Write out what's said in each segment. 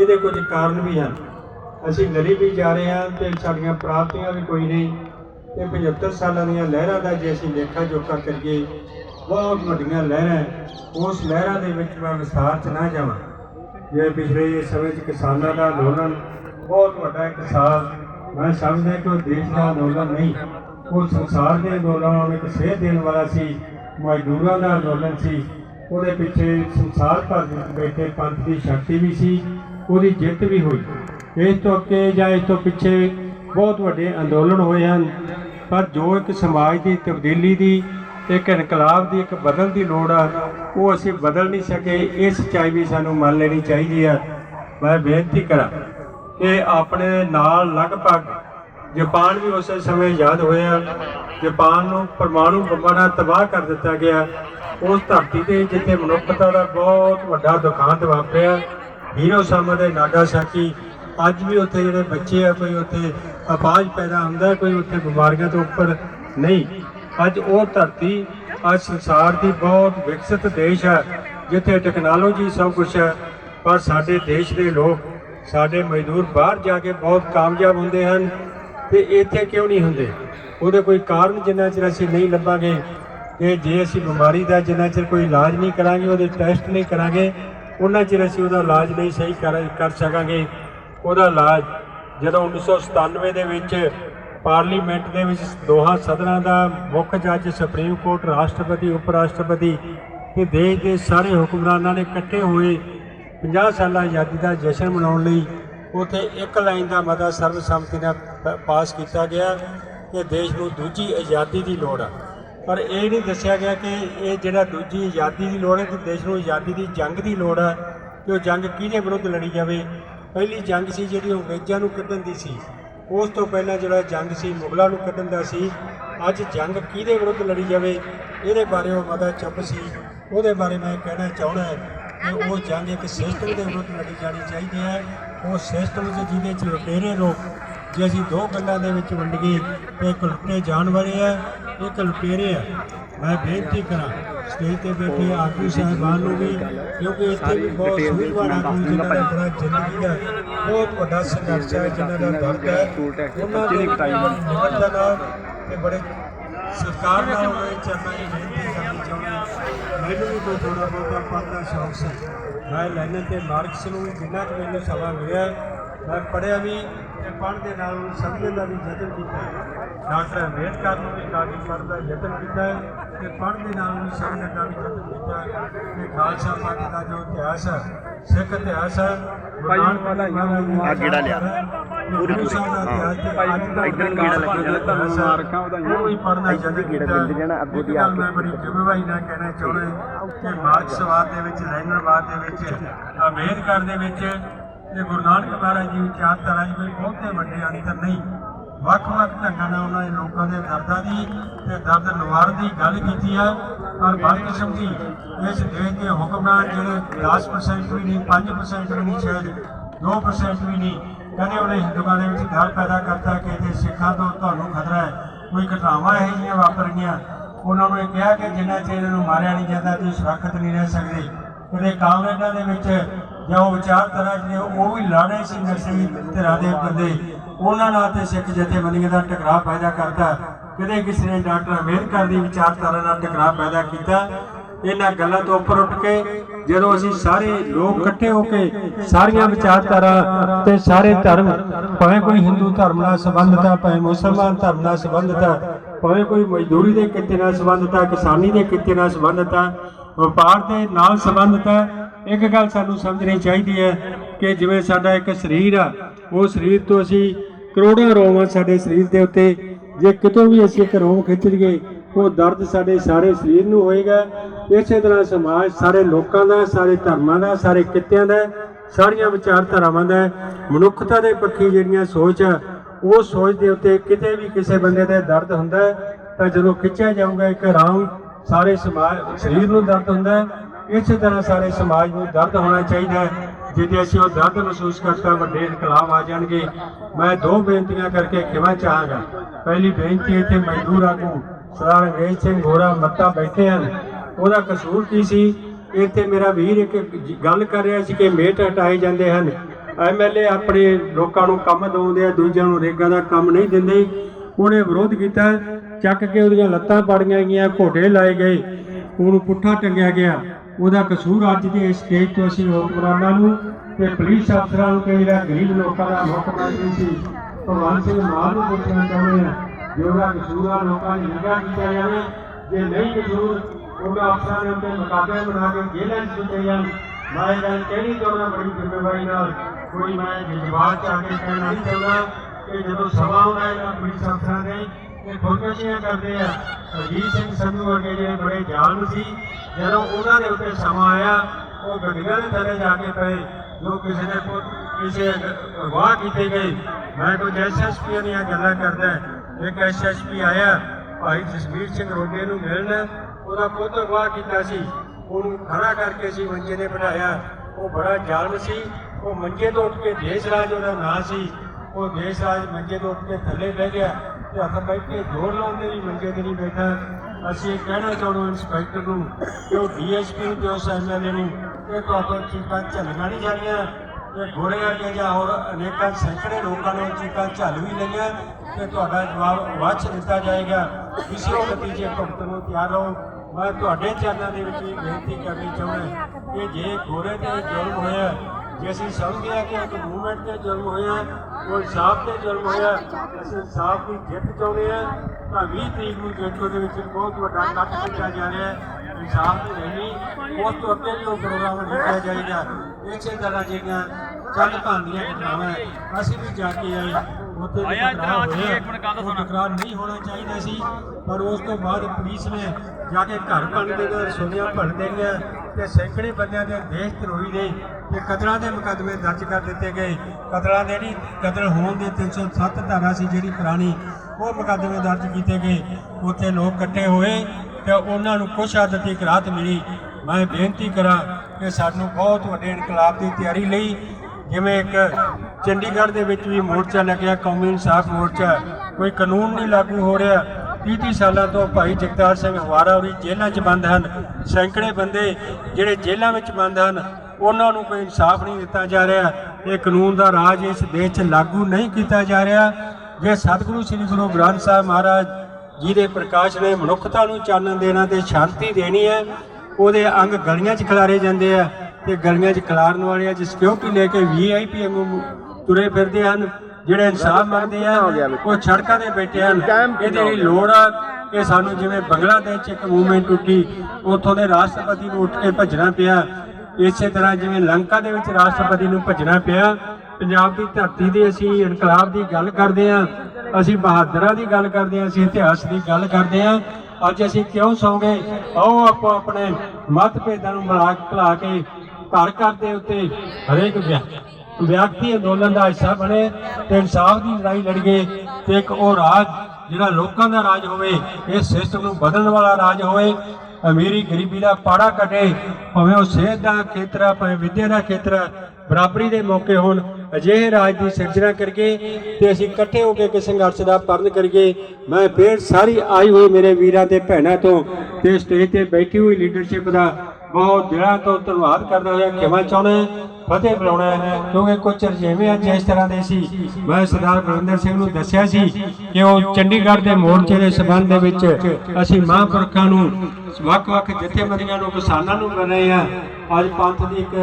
ਇਹਦੇ ਕੁਝ ਕਾਰਨ ਵੀ ਹਨ। ਅਸੀਂ ਲੜੀ ਵੀ ਜਾ ਰਹੇ ਹਾਂ ਤੇ ਸਾਡੀਆਂ ਪ੍ਰਾਪਤੀਆਂ ਵੀ ਕੋਈ ਨਹੀਂ। ਤੇ 75 ਸਾਲਾਂ ਦੀਆਂ ਲਹਿਰਾਂ ਦਾ ਜੇ ਅਸੀਂ ਲੇਖਾ ਜੋਖਾ ਕਰੀਏ, ਬਹੁਤ ਵੱਡੀਆਂ ਲਹਿਰਾਂ ਉਸ ਲਹਿਰਾਂ ਦੇ ਵਿੱਚ ਮੈਂ ਵਿਸਥਾਰ ਚ ਨਾ ਜਾਵਾਂ। ਜੇ ਪਿਛਲੇ ਸਮੇਂ 'ਚ ਕਿਸਾਨਾਂ ਦਾ ਅੰਦੋਲਨ, ਬਹੁਤ ਵੱਡਾ ਇੱਕ ਸਾਲ। ਮੈਂ ਸਮਝਦਾ ਕਿ ਉਹ ਦੇਸ਼ ਦਾ ਅੰਦੋਲਨ ਨਹੀਂ। ਉਹ ਸੰਸਾਰ ਦੇ ਅੰਦੋਲਨਾਂ ਨੂੰ ਇੱਕ ਸੇਧ ਦੇਣ ਵਾਲਾ ਸੀ। ਮਜ਼ਦੂਰਾਂ ਦਾ ਅੰਦੋਲਨ ਸੀ। ਉਹਦੇ ਪਿੱਛੇ ਸੰਸਾਰ ਭਰ ਵਿੱਚ ਬੈਠੇ ਪੰਥ ਦੀ ਸ਼ਕਤੀ ਵੀ ਸੀ। ਉਹਦੀ ਜਿੱਤ ਵੀ ਹੋਈ। ਇਸ ਤੋਂ ਅੱਗੇ ਜਾਂ ਇਸ ਤੋਂ ਪਿੱਛੇ ਬਹੁਤ ਵੱਡੇ ਅੰਦੋਲਨ ਹੋਏ ਹਨ, ਪਰ ਜੋ ਇੱਕ ਸਮਾਜ ਦੀ ਤਬਦੀਲੀ ਦੀ, ਇੱਕ ਇਨਕਲਾਬ ਦੀ, ਇੱਕ ਬਦਲ ਦੀ ਲੋੜ ਆ, ਉਹ ਅਸੀਂ ਬਦਲ ਨਹੀਂ ਸਕੇ, ਇਹ ਸੱਚਾਈ ਵੀ ਸਾਨੂੰ ਮੰਨ ਲੈਣੀ ਚਾਹੀਦੀ ਆ। ਮੈਂ ਬੇਨਤੀ ਕਰਾਂ ਕਿ ਆਪਣੇ ਨਾਲ ਲਗਭਗ ਜਾਪਾਨ ਵੀ ਉਸੇ ਸਮੇਂ ਯਾਦ ਹੋਇਆ ਜਾਪਾਨ ਨੂੰ ਪਰਮਾਣੂ ਬੰਬਾਂ ਨਾਲ ਤਬਾਹ ਕਰ ਦਿੱਤਾ ਗਿਆ। ਉਸ ਧਰਤੀ ਤੇ ਜਿੱਥੇ ਮਨੁੱਖਤਾ ਦਾ ਬਹੁਤ ਵੱਡਾ ਦੁਖਾਂਤ ਵਾਪਰਿਆ ਹੀਰੋਸ਼ੀਮਾ ਦੇ ਨਾਗਾਸਾਕੀ ਅੱਜ ਵੀ ਉੱਥੇ ਜਿਹੜੇ ਬੱਚੇ ਆ, ਕੋਈ ਉੱਥੇ ਆਵਾਜ਼ ਪੈਦਾ ਹੁੰਦਾ, ਕੋਈ ਉੱਥੇ ਬਿਮਾਰੀਆਂ ਤੋਂ ਉੱਪਰ ਨਹੀਂ। ਅੱਜ ਉਹ ਧਰਤੀ, ਅੱਜ ਸੰਸਾਰ ਦੀ ਬਹੁਤ ਵਿਕਸਿਤ ਦੇਸ਼ ਹੈ, ਜਿੱਥੇ ਟੈਕਨੋਲੋਜੀ ਸਭ ਕੁਝ ਹੈ, ਪਰ ਸਾਡੇ ਦੇਸ਼ ਦੇ ਲੋਕ, ਸਾਡੇ ਮਜ਼ਦੂਰ ਬਾਹਰ ਜਾ ਕੇ ਬਹੁਤ ਕਾਮਯਾਬ ਹੁੰਦੇ ਹਨ ਤੇ ਇੱਥੇ ਕਿਉਂ ਨਹੀਂ ਹੁੰਦੇ? ਉਹਦੇ ਕੋਈ ਕਾਰਨ ਜਿੰਨਾ ਚਿਰ ਅਸੀਂ ਨਹੀਂ ਲੱਭਾਂਗੇ ਕਿ ਜੇ ਅਸੀਂ ਬਿਮਾਰੀ ਦਾ ਜਿੰਨਾ ਚਿਰ ਕੋਈ ਇਲਾਜ ਨਹੀਂ ਕਰਾਂਗੇ, ਉਹਦੇ ਟੈਸਟ ਨਹੀਂ ਕਰਾਂਗੇ ਉਹਨਾਂ ਚਿਰ ਅਸੀਂ ਉਹਦਾ ਇਲਾਜ ਨਹੀਂ ਸਹੀ ਕਰ ਕਰ ਸਕਾਂਗੇ। ਉਹਦਾ ਇਲਾਜ ਜਦੋਂ 1997 ਦੇ ਵਿੱਚ ਪਾਰਲੀਮੈਂਟ ਦੇ ਵਿੱਚ ਦੋਹਾਂ ਸਦਨਾਂ ਦਾ ਮੁੱਖ ਜੱਜ ਸੁਪਰੀਮ ਕੋਰਟ ਰਾਸ਼ਟਰਪਤੀ ਉਪ ਰਾਸ਼ਟਰਪਤੀ ਤੇ ਦੇਸ਼ ਦੇ ਸਾਰੇ ਹੁਕਮਰਾਨਾਂ ਨੇ ਇਕੱਠੇ ਹੋਏ 50 ਸਾਲਾ ਆਜ਼ਾਦੀ ਦਾ ਜਸ਼ਨ ਮਨਾਉਣ ਲਈ, ਉਥੇ ਇੱਕ ਲਾਈਨ ਦਾ ਮਤਾ ਸਰਬਸੰਮਤੀ ਨਾਲ ਪਾਸ ਕੀਤਾ ਗਿਆ ਕਿ ਦੇਸ਼ ਨੂੰ ਦੂਜੀ ਆਜ਼ਾਦੀ ਦੀ ਲੋੜ ਆ। ਪਰ ਇਹ ਨਹੀਂ ਦੱਸਿਆ ਗਿਆ ਕਿ ਇਹ ਜਿਹੜਾ ਦੂਜੀ ਆਜ਼ਾਦੀ ਦੀ ਲੋੜ ਹੈ ਤੇ ਦੇਸ਼ ਨੂੰ ਆਜ਼ਾਦੀ ਦੀ ਜੰਗ ਦੀ ਲੋੜ ਹੈ ਕਿ ਉਹ ਜੰਗ ਕਿਹਦੇ ਵਿਰੁੱਧ ਲੜੀ ਜਾਵੇ। ਪਹਿਲੀ ਜੰਗ ਸੀ ਜਿਹੜੀ ਅੰਗਰੇਜ਼ਾਂ ਨੂੰ ਕੱਢਣ ਦੀ ਸੀ। ਉਸ ਤੋਂ ਪਹਿਲਾਂ ਜਿਹੜਾ ਜੰਗ ਸੀ ਮੁਗਲਾਂ ਨੂੰ ਕੱਢਣ ਦਾ ਸੀ। ਅੱਜ ਜੰਗ ਕਿਹਦੇ ਵਿਰੁੱਧ ਲੜੀ ਜਾਵੇ, ਇਹਦੇ ਬਾਰੇ ਉਹ ਮਤਾ ਚੁੱਪ ਸੀ। ਉਹਦੇ ਬਾਰੇ ਮੈਂ ਕਹਿਣਾ ਚਾਹੁੰਦਾ ਕਿ ਉਹ ਜੰਗ ਇੱਕ ਸਿਸਟਮ ਦੇ ਵਿਰੁੱਧ ਲੜੀ ਜਾਣੀ ਚਾਹੀਦੀ ਹੈ। ਉਹ ਸਿਸਟਮ 'ਚ ਜਿਹਦੇ 'ਚ ਲੁਟੇਰੇ ਲੋਕ, ਜੇ ਅਸੀਂ ਦੋ ਗੱਲਾਂ ਦੇ ਵਿੱਚ ਵੰਡੀਏ ਤੇ ਇੱਕ ਲੁੱਟੇ ਜਾਣ ਵਾਲੇ ਆ ਇੱਕ ਲੁਟੇਰੇ ਆ। ਮੈਂ ਬੇਨਤੀ ਕਰਾਂ ਸਟੇਜ ਤੇ ਬੈਠੇ ਆਗੂ ਸਾਹਿਬਾਨ ਨੂੰ ਵੀ ਕਿਉਂਕਿ ਇੱਥੇ ਵੀ ਬਹੁਤ ਸੂਝਵਾਨ ਆਗੂ ਜਿਨ੍ਹਾਂ ਦਾ ਬੜਾ ਜ਼ਿੰਦਗੀ ਦਾ ਬਹੁਤ ਵੱਡਾ ਸੰਘਰਸ਼ ਹੈ ਜਿਨ੍ਹਾਂ ਦਾ ਦਰਦ ਹੈ। ਉਹਨਾਂ ਦੇ ਨਿਮਰਤਾ ਨਾਲ ਤੇ ਬੜੇ ਸਰਕਾਰ ਨਾਲ ਉਹਦੇ ਚਰਨਾਂ 'ਚ ਬੇਨਤੀ ਕਰਨੀ ਚਾਹੁੰਦਾ ਮੈਨੂੰ ਵੀ ਕੋਈ ਥੋੜਾ ਬਹੁਤਾ ਪੜ੍ਹਨ ਦਾ ਸ਼ੌਕ ਸੀ। ਮੈਂ ਲੈਨਨ ਤੇ ਮਾਰਕਸ ਨੂੰ ਜਿੰਨਾ ਕੁ ਮੈਨੂੰ ਸਮਾਂ ਮਿਲਿਆ ਮੈਂ ਪੜ੍ਹਿਆ ਵੀ ਤੇ ਪੜ੍ਹਨ ਦੇ ਨਾਲ ਸਮਝਣ ਦਾ ਵੀ ਯਤਨ ਕੀਤਾ। ਡਾਕਟਰ ਅੰਬੇਡਕਰ ਨੂੰ ਵੀ ਕਾਫੀ ਪੜ੍ਹਨ ਦਾ ਯਤਨ ਕੀਤਾ ਹੈ ਤੇ ਪੜ੍ਹਨ ਦੇ ਨਾਲ ਉਹਨੂੰ ਸਮਝਣ ਦਾ ਵੀ ਯਤਨ ਕੀਤਾ ਹੈ। ਕਿ ਖਾਲਸਾ ਪੰਥ ਦਾ ਜੋ ਇਤਿਹਾਸ ਹੈ ਸਿੱਖ ਇਤਿਹਾਸ ਹੈ ਗੁਰੂ ਨਾਨਕ ਮਹਾਰਾਜ ਜੀ ਆ ਗੇੜਾ ਲਿਆ। ਪੂਰੀ ਪੂਰੀ। ਸਾਹਿਬ ਦਾ ਇਤਿਹਾਸ ਤੇ ਅੱਜ ਦਾ ਇੱਧਰ ਗੇੜਾ ਲੱਗਿਆ? ਤੁਹਾਨੂੰ ਮੁਬਾਰਕਾਂ ਉਹ ਵੀ ਪੜ੍ਹਨਾ ਚਾਹੀਦਾ ਦਿੰਦੇ ਜਾਣਾ, ਅੱਗੋਂ ਦੀ ਆ ਕੇ। ਮੈਂ ਬੜੀ ਜ਼ਿੰਮੇਵਾਰੀ ਨਾਲ ਕਹਿਣਾ ਚਾਹੁੰਦਾ ਕਿ ਮਾਰਕਸਵਾਦ ਦੇ ਵਿੱਚ ਲੈਨਰਵਾਦ ਦੇ ਵਿੱਚ ਅੰਬੇਦਕਰ ਦੇ ਵਿੱਚ ਤੇ ਗੁਰੂ ਨਾਨਕ ਮਹਾਰਾਜ ਜੀ ਵਿਚਾਰਧਾਰਾ 'ਚ ਕੋਈ ਬਹੁਤੇ ਵੱਡੇ ਅੰਤਰ ਨਹੀਂ। ਵੱਖ-ਵੱਖ ਢੰਗਾਂ ਨਾਲ ਉਹਨਾਂ ਨੇ ਲੋਕਾਂ ਦੇ ਦਰਦਾਂ ਦੀ ਤੇ ਦਰਦ ਨਿਵਾਰਨ ਦੀ ਗੱਲ ਕੀਤੀ ਹੈ। ਪਰ ਬਦਕਿਸਮਤੀ ਇਸ ਦੇਸ਼ ਦੇ ਹੁਕਮਰਾਨ ਜਿਹੜੇ 10% ਵੀ ਨਹੀਂ 5% ਵੀ ਨਹੀਂ, ਸ਼ਾਇਦ 2% ਵੀ ਨਹੀਂ, ਕਹਿੰਦੇ ਉਹਨੇ ਹਿੰਦੂਆਂ ਦੇ ਵਿੱਚ ਡਰ ਪੈਦਾ ਕਰਤਾ ਕਿ ਇੱਥੇ ਸਿੱਖਾਂ ਤੋਂ ਤੁਹਾਨੂੰ ਖਤਰਾ ਹੈ। ਕੋਈ ਘਟਨਾਵਾਂ ਇਹੋ ਜਿਹੀਆਂ ਵਾਪਰ ਗਈਆਂ ਉਹਨਾਂ ਨੂੰ ਇਹ ਕਿਹਾ ਕਿ ਜਿੰਨਾ ਚਿਰ ਇਹਨਾਂ ਨੂੰ ਮਾਰਿਆ ਨਹੀਂ ਜਾਂਦਾ, ਤੁਸੀਂ ਸੁਰੱਖਿਅਤ ਨਹੀਂ ਰਹਿ ਸਕਦੇ। ਕਦੇ ਕਾਮਰੇਡਾਂ ਦੇ ਵਿੱਚ ਜਾਂ ਉਹ ਵਿਚਾਰਧਾਰਾ ਜਿਹੜੇ ਉਹ ਵੀ ਲਾੜੇ ਸੀ ਨਰਸੀ ਧਿਰਾਂ ਦੇ ਬੰਦੇ। ਉਹਨਾਂ ਨਾਲ ਤੇ ਸਿੱਖ ਜਥੇਬੰਦੀਆਂ ਦਾ ਟਕਰਾਅ ਪੈਦਾ ਕਰਦਾ। ਕਦੇ ਕਿਸੇ ਨੇ ਡਾਕਟਰ ਅੰਬੇਦਕਰ ਦੀ ਵਿਚਾਰਧਾਰਾ ਨਾਲ ਟਕਰਾਅ ਪੈਦਾ ਕੀਤਾ। ਇਹਨਾਂ ਗੱਲਾਂ ਤੋਂ ਉੱਪਰ ਉੱਠ ਕੇ ਜਦੋਂ ਅਸੀਂ ਸਾਰੇ ਲੋਕ ਇਕੱਠੇ ਹੋ ਕੇ ਸਾਰੀਆਂ ਵਿਚਾਰਧਾਰਾ ਤੇ ਸਾਰੇ ਧਰਮ, ਭਾਵੇਂ ਕੋਈ ਹਿੰਦੂ ਧਰਮ ਨਾਲ ਸੰਬੰਧਿਤ ਹੈ ਭਾਵੇਂ ਮੁਸਲਮਾਨ ਧਰਮ ਨਾਲ ਸੰਬੰਧਿਤ ਹੈ ਭਾਵੇਂ ਕੋਈ ਮਜ਼ਦੂਰੀ ਦੇ ਕਿੱਤੇ ਨਾਲ ਸੰਬੰਧਿਤ ਹੈ ਕਿਸਾਨੀ ਦੇ ਕਿੱਤੇ ਨਾਲ ਸੰਬੰਧਿਤ ਹੈ ਵਪਾਰ ਦੇ ਨਾਲ ਸੰਬੰਧਿਤ ਹੈ ਇੱਕ ਗੱਲ ਸਾਨੂੰ ਸਮਝਣੀ ਚਾਹੀਦੀ ਹੈ ਕਿ ਜਿਵੇਂ ਸਾਡਾ ਇੱਕ ਸਰੀਰ ਆ, ਉਹ ਸਰੀਰ ਤੋਂ ਅਸੀਂ ਕਰੋੜਾਂ ਰੋਵਾਂ ਸਾਡੇ ਸਰੀਰ ਦੇ ਉੱਤੇ। ਜੇ ਕਿਤੋਂ ਵੀ ਅਸੀਂ ਇੱਕ ਰੋਮ ਖਿੱਚ ਲਈਏ, ਉਹ ਦਰਦ ਸਾਡੇ ਸਾਰੇ ਸਰੀਰ ਨੂੰ ਹੋਏਗਾ। ਇਸੇ ਤਰ੍ਹਾਂ ਸਮਾਜ ਸਾਰੇ ਲੋਕਾਂ ਦਾ, ਸਾਰੇ ਧਰਮਾਂ ਦਾ, ਸਾਰੇ ਕਿੱਤਿਆਂ ਦਾ, ਸਾਰੀਆਂ ਵਿਚਾਰਧਾਰਾਵਾਂ ਦਾ, ਮਨੁੱਖਤਾ ਦੇ ਪੱਖੀ ਜਿਹੜੀਆਂ ਸੋਚ ਆ, ਉਹ ਸੋਚ ਦੇ ਉੱਤੇ ਕਿਤੇ ਵੀ ਕਿਸੇ ਬੰਦੇ ਦੇ ਦਰਦ ਹੁੰਦਾ, ਤਾਂ ਜਦੋਂ ਖਿੱਚਿਆ ਜਾਊਗਾ ਇੱਕ ਆਰਾਮ ਸਾਰੇ ਸਮਾਜ ਸਰੀਰ ਨੂੰ ਦਰਦ ਹੁੰਦਾ। ਹੈ ਇਸੇ ਤਰ੍ਹਾਂ ਸਾਰੇ ਸਮਾਜ ਨੂੰ ਦਰਦ ਹੋਣਾ ਚਾਹੀਦਾ। ਹੈ ਜਿਹਦੇ ਅਸੀਂ ਉਹ ਦਰਦ ਮਹਿਸੂਸ ਕਰਤਾ, ਵੱਡੇ ਇਨਕਲਾਬ ਆ ਜਾਣਗੇ। ਮੈਂ ਦੋ ਬੇਨਤੀਆਂ ਕਰਕੇ ਖਿਮਾ ਚਾਹਾਂਗਾ। ਪਹਿਲੀ ਬੇਨਤੀ ਇੱਥੇ ਮਜ਼ਦੂਰ ਆਗੂ ਸਰਦਾਰ ਅੰਗਰੇਜ਼ ਸਿੰਘ ਗੋਰਾ ਮੱਤਾ ਬੈਠੇ ਹਨ। ਉਹਦਾ ਕਸੂਰ ਕੀ ਸੀ? ਇੱਥੇ ਮੇਰਾ ਵੀਰ ਇੱਕ ਗੱਲ ਕਰ ਰਿਹਾ ਸੀ ਕਿ ਮੇਟ ਹਟਾਏ ਜਾਂਦੇ ਹਨ। ਐਮਐਲਏ ਆਪਣੇ ਲੋਕਾਂ ਨੂੰ ਕੰਮ ਦਵਾਉਂਦੇ ਆ, ਦੂਜਿਆਂ ਨੂੰ ਰੇਗਾ ਦਾ ਕੰਮ ਨਹੀਂ ਦਿੰਦੇ। ਉਹਨੇ ਵਿਰੋਧ ਕੀਤਾ, ਚੱਕ ਕੇ ਉਹਦੀਆਂ ਲੱਤਾਂ ਪਾੜੀਆਂ ਗਈਆਂ, ਘੋਟੇ ਲਾਏ ਗਏ। ਉਹਨੂੰ ਪੁੱਠਾ ਟੰਗਿਆ ਗਿਆ। ਉਹਦਾ ਕਸੂਰ ਅੱਜ ਦੇ ਇਸ ਸਟੇਜ ਤੋਂ ਅਸੀਂ ਹੁਕਮਰਾਨਾਂ ਨੂੰ ਤੇ ਪੁਲਿਸ ਅਫਸਰਾਂ ਨੂੰ ਕਿ ਜਿਹੜਾ ਗਰੀਬ ਲੋਕਾਂ ਦਾ ਮੁੱਖ ਮੰਤਰੀ ਸੀ। ਭਗਵਾਨ ਸਿੰਘ ਮਾਨ ਨੂੰ ਪੁੱਛਣਾ ਚਾਹੁੰਦੇ ਆ ਜੇ ਉਹਦਾ ਕਸੂਰ ਆ, ਲੋਕਾਂ ਦੀ ਨਿਗਾਹ ਕੀਤਾ ਜਾਵੇ। ਜੇ ਨਹੀਂ ਕਸੂਰ ਉਹਨਾਂ ਅਫਸਰਾਂ ਦੇ ਉੱਤੇ ਮੁਕਾਬਲੇ ਬਣਾ ਕੇ ਜੇਲ੍ਹਾਂ 'ਚ ਸੁੱਟੇ ਜਾਣ। ਮੈਂ ਗੱਲ ਕਹਿਣੀ ਚਾਹੁੰਦਾ ਬੜੀ ਜ਼ਿੰਮੇਵਾਰੀ ਨਾਲ ਕੋਈ ਮੈਂ ਜਜ਼ਬਾਤ 'ਚ ਆ ਕੇ ਕਹਿਣਾ ਨਹੀਂ ਚਾਹੁੰਦਾ ਕਿ ਜਦੋਂ ਸਮਾਂ ਆਉਂਦਾ ਹੈ ਇਹਨਾਂ ਪੁਲਿਸ ਅਫਸਰਾਂ ਦੇ, ਇਹ ਖੁਦਕਸ਼ੀਆਂ ਕਰਦੇ ਆ। ਅਜੀਤ ਸਿੰਘ ਸੰਧੂ ਵਰਗੇ ਜਿਹੜੇ ਬੜੇ ਜਾਨ ਸੀ ਜਦੋਂ ਉਹਨਾਂ ਦੇ ਉੱਤੇ ਸਮਾਂ ਆਇਆ, ਉਹ ਗੱਡੀਆਂ ਦੇ ਥੱਲੇ ਜਾ ਕੇ ਪਏ, ਜੋ ਕਿਸੇ ਨੇ ਪੁੱਤ, ਕਿਸੇ ਅਗਵਾ ਕੀਤੇ ਗਏ। ਮੈਂ ਕੁਝ ਐਸਐਸਪੀ ਦੀਆਂ ਗੱਲਾਂ ਕਰਦਾ ਇੱਕ ਐਸਐਸਪੀ ਆਇਆ, ਭਾਈ ਜਸਵੀਰ ਸਿੰਘ ਰੋਗੇ ਨੂੰ ਮਿਲਣ। ਉਹਦਾ ਪੁੱਤ ਅਗਵਾ ਕੀਤਾ ਸੀ। ਉਹਨੂੰ ਖੜਾ ਕਰਕੇ ਸੀ ਮੰਜੇ ਨੇ ਬਿਠਾਇਆ। ਉਹ ਬੜਾ ਜ਼ਾਲਮ ਸੀ। ਉਹ ਮੰਜੇ ਤੋਂ ਉੱਠ ਕੇ ਦੇਸ਼ ਰਾਜ ਉਹਦਾ ਨਾਂ ਸੀ। ਉਹ ਦੇਸ਼ ਰਾਜ ਮੰਜੇ ਤੋਂ ਉੱਠ ਕੇ ਥੱਲੇ ਬਹਿ ਗਿਆ ਤੇ ਹੱਥ ਬੈਠ ਕੇ ਜ਼ੋਰ ਲਾਉਂਦੇ ਵੀ ਮੰਜੇ ਤੇ ਨਹੀਂ ਬੈਠਾ। ਅਸੀਂ ਇਹ ਕਹਿਣਾ ਚਾਹੁੰਦੇ ਹਾਂ ਇੰਸਪੈਕਟਰ ਨੂੰ ਕਿ ਉਹ ਡੀਐਸਪੀ ਨੂੰ ਤੇ ਉਸ ਐਮਐਲਏ ਨੂੰ ਇਹ ਤੁਹਾਡੇ ਚੀਕਾਂ ਝੱਲੀਆਂ ਨਹੀਂ ਜਾਣੀਆਂ, ਤੇ ਗੋਰੇ ਵਰਗੇ ਜਾਂ ਹੋਰ ਅਨੇਕਾਂ ਸੈਂਕੜੇ ਲੋਕਾਂ ਨੇ ਉਹ ਚੀਕਾਂ ਝੱਲ ਵੀ ਲਈਆਂ ਤੇ ਤੁਹਾਡਾ ਜਵਾਬ ਵਾਚ ਦਿੱਤਾ ਜਾਏਗਾ। ਕਿਸੇ ਉਹ ਨਤੀਜੇ ਭੁਗਤਣ ਨੂੰ ਤਿਆਰ ਰਹੋ। ਮੈਂ ਤੁਹਾਡੇ ਚਰਨਾਂ ਦੇ ਵਿੱਚ ਇਹ ਬੇਨਤੀ ਕਰਨੀ ਚਾਹੁੰਦਾ ਕਿ ਜੇ ਗੋਰੇ ਤੇ ਜ਼ੁਲਮ ਹੋਇਆ, ਜੇ ਅਸੀਂ ਸਮਝਦੇ ਹਾਂ ਕਿ ਇੱਕ ਮੂਵਮੈਂਟ ਤੇ ਜ਼ੁਲਮ ਹੋਇਆ ਉਹ ਇਨਸਾਫ ਤੇ ਜ਼ੁਲਮ ਹੋਇਆ, ਅਸੀਂ ਇਨਸਾਫ ਦੀ ਜਿੱਤ ਚਾਹੁੰਦੇ ਹਾਂ। ਤਾਂ 20 ਤਰੀਕ ਨੂੰ ਜੇਤੂ ਦੇ ਵਿੱਚ ਬਹੁਤ ਵੱਡਾ ਇਕੱਠ ਕੀਤਾ ਜਾ ਰਿਹਾ ਹੈ ਇਨਸਾਫ ਦੀ ਰੈਲੀ ਉਸ ਤੋਂ ਅੱਗੇ ਵੀ ਉਹ ਪ੍ਰੋਗਰਾਮ ਲਿਖਿਆ ਜਾਏਗਾ ਇਸੇ ਤਰ੍ਹਾਂ ਜਿਹੜੀਆਂ ਚੱਲ ਭਾਂਦੀਆਂ ਘਟਨਾਵਾਂ ਅਸੀਂ ਵੀ ਜਾ ਕੇ ਆਏ ਉੱਥੇ ਆਇਆ ਜੀ। ਇੱਕ ਮਿੰਟ ਗੱਲ ਸੁਣ। ਟਕਰਾਅ ਨਹੀਂ ਹੋਣਾ ਚਾਹੀਦਾ ਸੀ ਪਰ ਉਸ ਤੋਂ ਬਾਅਦ ਪੁਲਿਸ ਨੇ ਜਾ ਕੇ ਘਰ ਭੰਨ ਦੇਗਾ ਰਸੋਈਆਂ ਭੰਨ ਦੇਗੀਆਂ ਤੇ ਸੈਂਕੜੇ ਬੰਦਿਆਂ ਦੇ ਦੇਸ਼ ਧਰੋਹੀ ਦੇ ਤੇ ਕਤਲਾਂ ਦੇ ਮੁਕੱਦਮੇ ਦਰਜ ਕਰ ਦਿੱਤੇ ਗਏ ਕਤਲਾਂ ਦੇ ਨਹੀਂ ਕਤਲ ਹੋਣ ਦੇ 307 ਧਾਰਾ ਸੀ ਜਿਹੜੀ ਪੁਰਾਣੀ ਉਹ ਮੁਕੱਦਮੇ ਦਰਜ ਕੀਤੇ ਗਏ। ਉੱਥੇ ਲੋਕ ਇਕੱਠੇ ਹੋਏ ਤੇ ਉਹਨਾਂ ਨੂੰ ਕੁਛ ਹੱਦ ਤੱਕ ਰਾਹਤ ਮਿਲੀ। ਮੈਂ ਬੇਨਤੀ ਕਰਾਂ ਕਿ ਸਾਨੂੰ ਬਹੁਤ ਵੱਡੇ ਇਨਕਲਾਬ ਦੀ ਤਿਆਰੀ ਲਈ, ਜਿਵੇਂ ਇੱਕ ਚੰਡੀਗੜ੍ਹ ਦੇ ਵਿੱਚ ਵੀ ਮੋਰਚਾ ਲੱਗਿਆ, ਕੌਮੀ ਇਨਸਾਫ ਮੋਰਚਾ। ਕੋਈ ਕਾਨੂੰਨ ਨਹੀਂ ਲਾਗੂ ਹੋ ਰਿਹਾ। 30 ਸਾਲਾਂ ਤੋਂ ਭਾਈ ਜਗਤਾਰ ਸਿੰਘ ਹਵਾਰਾ ਹੋਰੀ ਜੇਲ੍ਹਾਂ 'ਚ ਬੰਦ ਹਨ। ਸੈਂਕੜੇ ਬੰਦੇ ਜਿਹੜੇ ਜੇਲ੍ਹਾਂ ਵਿੱਚ ਬੰਦ ਹਨ, ਉਹਨਾਂ ਨੂੰ ਕੋਈ ਇਨਸਾਫ ਨਹੀਂ ਦਿੱਤਾ ਜਾ ਰਿਹਾ। ਇਹ ਕਾਨੂੰਨ ਦਾ ਰਾਜ ਇਸ ਦੇਸ਼ 'ਚ ਲਾਗੂ ਨਹੀਂ ਕੀਤਾ ਜਾ ਰਿਹਾ। ਜੇ ਸਤਿਗੁਰੂ ਸ੍ਰੀ ਗੁਰੂ ਗ੍ਰੰਥ ਸਾਹਿਬ ਮਹਾਰਾਜ ਜੀ ਦੇ ਪ੍ਰਕਾਸ਼ ਨੇ ਮਨੁੱਖਤਾ ਨੂੰ ਚਾਨਣ ਦੇਣਾ ਤੇ ਸ਼ਾਂਤੀ ਦੇਣੀ ਹੈ, ਉਹਦੇ ਅੰਗ ਗਲੀਆਂ 'ਚ ਖਿਲਾਰੇ ਜਾਂਦੇ ਆ ਤੇ ਗਲੀਆਂ 'ਚ ਖਿਲਾਰਨ ਵਾਲੇ ਅੱਜ ਜਿਸ ਸਿਕਿਉਰਿਟੀ ਲੈ ਕੇ ਵੀਆਈਪੀ ਵਾਂਗੂ ਤੁਰੇ ਫਿਰਦੇ ਹਨ, ਜਿਹੜੇ ਇਨਸਾਫ ਮੰਗਦੇ ਆ, ਉਹ ਸੜਕਾਂ ਤੇ ਬੈਠੇ ਹਨ। ਇਹਦੇ ਲਈ ਲੋੜ ਆ ਕਿ ਸਾਨੂੰ ਜਿਵੇਂ ਬੰਗਲਾਦੇਸ਼ 'ਚ ਇੱਕ ਮੂਵਮੈਂਟ ਉੱਠੀ ਉੱਥੋਂ ਦੇ ਰਾਸ਼ਟਰਪਤੀ ਨੂੰ ਉੱਠ ਕੇ ਭੱਜਣਾ ਪਿਆ, ਇਸੇ ਤਰ੍ਹਾਂ ਜਿਵੇਂ ਲੰਕਾ ਦੇ ਵਿੱਚ ਰਾਸ਼ਟਰਪਤੀ ਨੂੰ ਭੱਜਣਾ ਪਿਆ ਪੰਜਾਬ ਦੀ ਧਰਤੀ ਦੇ ਅਸੀਂ ਇਨਕਲਾਬ ਦੀ ਗੱਲ ਕਰਦੇ ਹਾਂ, ਅਸੀਂ ਬਹਾਦਰਾਂ ਦੀ ਗੱਲ ਕਰਦੇ ਹਾਂ, ਅਸੀਂ ਇਤਿਹਾਸ ਦੀ ਗੱਲ ਕਰਦੇ ਹਾਂ। ਅੱਜ ਅਸੀਂ ਕਿਉਂ ਸੌਂਗੇ? ਆਓ ਆਪੋ ਆਪਣੇ ਮਤਭੇਦਾਂ ਨੂੰ ਮਿਲਾ ਭੁਲਾ ਕੇ ਘਰ ਘਰ ਦੇ ਉੱਤੇ ਹਰੇਕ ਵਿਅ- ਵਿਅਕਤੀ ਅੰਦੋਲਨ ਦਾ ਹਿੱਸਾ ਬਣੇ ਤੇ ਇਨਸਾਫ ਦੀ ਲੜਾਈ ਲੜੀਏ ਤੇ ਇੱਕ ਉਹ ਰਾਜ ਜਿਹੜਾ ਲੋਕਾਂ ਦਾ ਰਾਜ ਹੋਵੇ ਇਹ ਸਿਸਟਮ ਨੂੰ ਬਦਲਣ ਵਾਲਾ ਰਾਜ ਹੋਵੇ। ਅਮੀਰੀ ਗਰੀਬੀ ਦਾ ਪਾੜਾ ਕੱਟੇ, ਭਾਵੇਂ ਉਹ ਸਿਹਤ ਦਾ ਖੇਤਰ ਭਾਵੇਂ ਵਿਦਿਆ ਦਾ ਖੇਤਰ ਬਰਾਬਰੀ ਦੇ ਮੌਕੇ ਹੋਣ। ਅਜਿਹੇ ਰਾਜ ਦੀ ਸਿਰਜਣਾ ਕਰਕੇ ਤੇ ਅਸੀਂ ਇਕੱਠੇ ਹੋ ਕੇ ਇੱਕ ਸੰਘਰਸ਼ ਦਾ ਪਰਨ ਕਰੀਏ। ਮੈਂ ਫੇਰ ਸਾਰੀ ਆਈ ਹੋਈ ਮੇਰੇ ਵੀਰਾਂ ਤੇ ਭੈਣਾਂ ਤੋਂ ਤੇ ਸਟੇਜ ਤੇ ਬੈਠੀ ਹੋਈ ਲੀਡਰਸ਼ਿਪ ਦਾ ਬਹੁਤ ਦਿਲਾਂ ਤੋਂ ਧੰਨਵਾਦ ਕਰਦਾ ਹੋਇਆ ਖਿਮਾ ਚਾਹੁੰਦਾ ਫਤਿਹ ਬੁਲਾਉਣਾ ਹੈ ਕਿਉਂਕਿ ਕੁਝ ਰਜੇਵੇਂ ਅੱਜ ਇਸ ਤਰ੍ਹਾਂ ਦੇ ਸੀ। ਮੈਂ ਸਰਦਾਰ ਬਲਵਿੰਦਰ ਸਿੰਘ ਨੂੰ ਦੱਸਿਆ ਸੀ ਕਿ ਉਹ ਚੰਡੀਗੜ੍ਹ ਦੇ ਮੋਰਚੇ ਦੇ ਸਬੰਧ ਦੇ ਵਿੱਚ ਅਸੀਂ ਮਹਾਂਪੁਰਖਾਂ ਨੂੰ ਵੱਖ-ਵੱਖ ਜਥੇਬੰਦੀਆਂ ਨੂੰ ਕਿਸਾਨਾਂ ਨੂੰ ਰਹੇ ਆ ਅੱਜ ਪੰਥ ਦੀ ਇੱਕ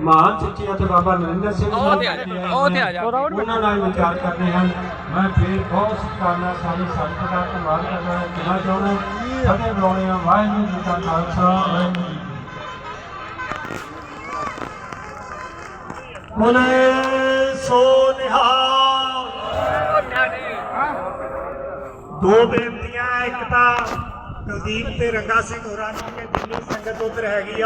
ਮਹਾਨ ਸੱਚੀ ਅਤੇ ਬਾਬਾ ਨਰਿੰਦਰ ਸਿੰਘ ਉਹ ਤੇ ਆ ਜਾ, ਉਹ ਤੇ ਆ ਜਾ। ਉਹਨਾਂ ਨਾਲ ਵਿਚਾਰ ਕਰਦੇ ਹਨ ਮੈਂ ਫਿਰ ਬਹੁਤ ਸਤਿਕਾਰਨਾ ਸਾਰੀ ਸੰਗਤ ਦਾ ਧੰਨਵਾਦ ਕਰਦਾ ਹਾਂ। ਕਿਹਾ ਚਾਹੁੰਦਾ ਫਤਿਹ ਬੁਲਾਉਣੇ ਆ ਵਾਹਿਗੁਰੂ ਜੀ ਕਾ ਖਾਲਸਾ ਵਾਹਿਗੁਰੂ ਜੀ ਸੋ ਨਿਹਾਲ ਦੋ ਬੇਨਤੀਆਂ, ਇੱਕ ਤਾਂ ਕੁਲਦੀਪ ਤੇ ਰੰਗਾ ਸਿੰਘ ਹੋਰਾਂ ਨੂੰ ਕਿ ਦਿੱਲੀ ਸੰਗਤ ਉਧਰ ਹੈਗੀ ਆ।